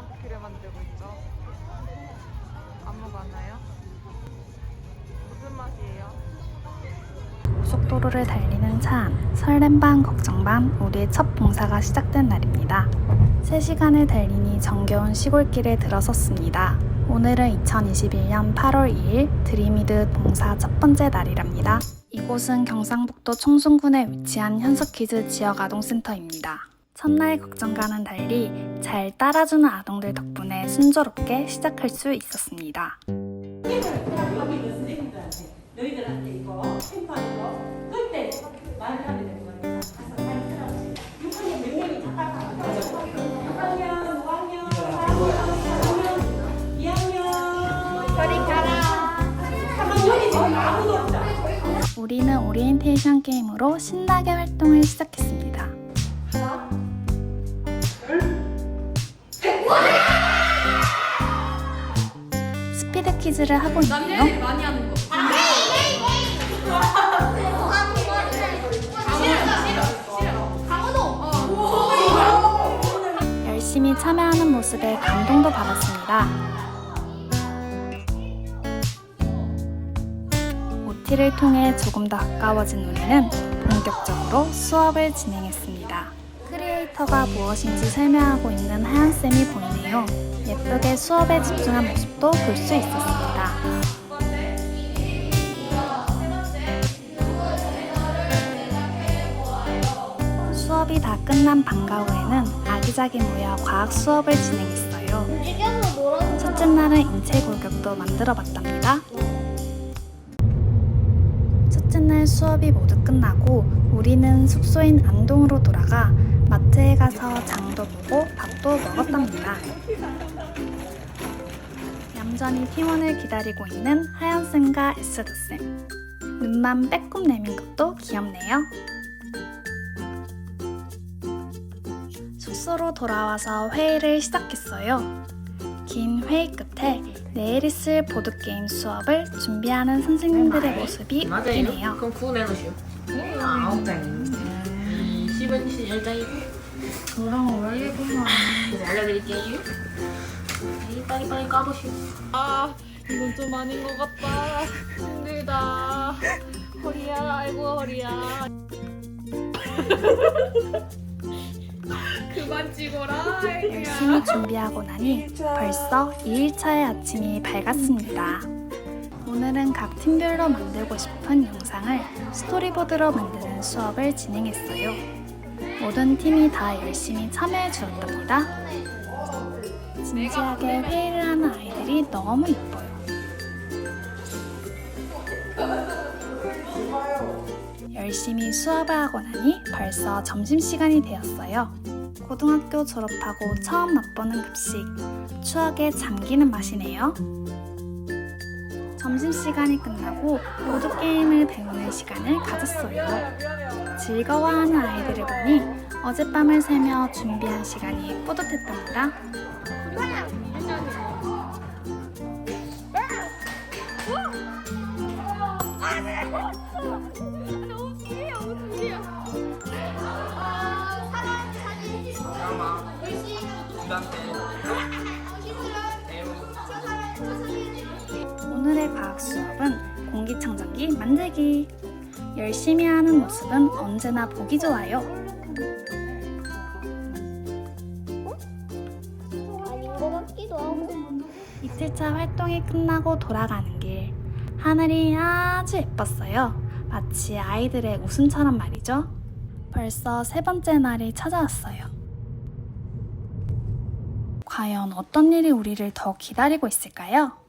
쿠키를 만들고 있죠? 안무 같나요? 무슨 맛이에요? 고속도로를 달리는 차 안, 설렘 반 걱정 반 우리의 첫 봉사가 시작된 날입니다. 3시간을 달리니 정겨운 시골길에 들어섰습니다. 오늘은 2021년 8월 2일 드리미드 봉사 첫 번째 날이랍니다. 이곳은 경상북도 청송군에 위치한 현석키즈 지역아동센터입니다. 첫날 걱정과는 달리 잘 따라주는 아동들 덕분에 순조롭게 시작할 수 있었습니다. 거기 있는 선생님들한테 너희들한테 이거 캠프하는 거 그때 말을 하게 되는 거니까 가서 잘 들어보세요. 6학년 몇 명이 잠깐 가요? 6학년, 5학년, 4학년, 2학년 저리 가라 3학년이 지금 아무도 없다 우리는 오리엔테이션 게임으로 신나게 활동을 시작했습니다. 스피드 퀴즈를 하고 있네요. 많이 하는 거. 열심히 참여하는 모습에 감동도 받았습니다. OT를 통해 조금 더 가까워진 우리는 본격적으로 수업을 진행했습니다. 크리에이터가 무엇인지 설명하고 있는 하얀쌤이 보이네요. 예쁘게 수업에 집중한 모습도 볼 수 있었습니다. 수업이 다 끝난 방과 후에는 아기자기 모여 과학 수업을 진행했어요. 첫째 날은 인체 골격도 만들어 봤답니다. 첫째 날 수업이 모두 끝나고 우리는 숙소인 안동으로 돌아가 마트에 가서 장도 보고 밥도 먹었답니다. 얌전히 팀원을 기다리고 있는 하연쌤과 에스더쌤. 눈만 빼꼼 내민 것도 귀엽네요. 숙소로 돌아와서 회의를 시작했어요. 긴 회의 끝에 내일 있을 보드게임 수업을 준비하는 선생님들의 모습이 맞아요. 보이네요. 그럼 구내놓으시오 아홉 장 입니다. 10은 10장이고. 저랑 원리구나. 그래서 알려드릴게요. 네, 빨리 빨리 까보시오. 아, 이건 좀 아닌 것 같다. 힘들다. 허리야, 아이고 허리야. 그만 찍어라. 열심히 준비하고 나니 벌써 2일차의 아침이 밝았습니다. 오늘은 각 팀별로 만들고 싶은 영상을 스토리보드로 만드는 수업을 진행했어요. 모든 팀이 다 열심히 참여해 주었답니다. 진지하게 회의를 하는 아이들이 너무 이뻐요. 열심히 수업을 하고 나니 벌써 점심시간이 되었어요. 고등학교 졸업하고 처음 맛보는 급식. 추억에 잠기는 맛이네요. 점심시간이 끝나고 보드게임을 배우는 시간을 가졌어요. 즐거워하는 아이들을 보니 어젯밤을 새며 준비한 시간이 뿌듯했답니다. 오늘의 과학 수업은 공기청정기 만들기. 열심히 하는 모습은 언제나 보기 좋아요. 아닌 것 같기도 하고 이틀차 활동이 끝나고 돌아가는 길. 하늘이 아주 예뻤어요. 마치 아이들의 웃음처럼 말이죠. 벌써 세 번째 날이 찾아왔어요. 과연 어떤 일이 우리를 더 기다리고 있을까요?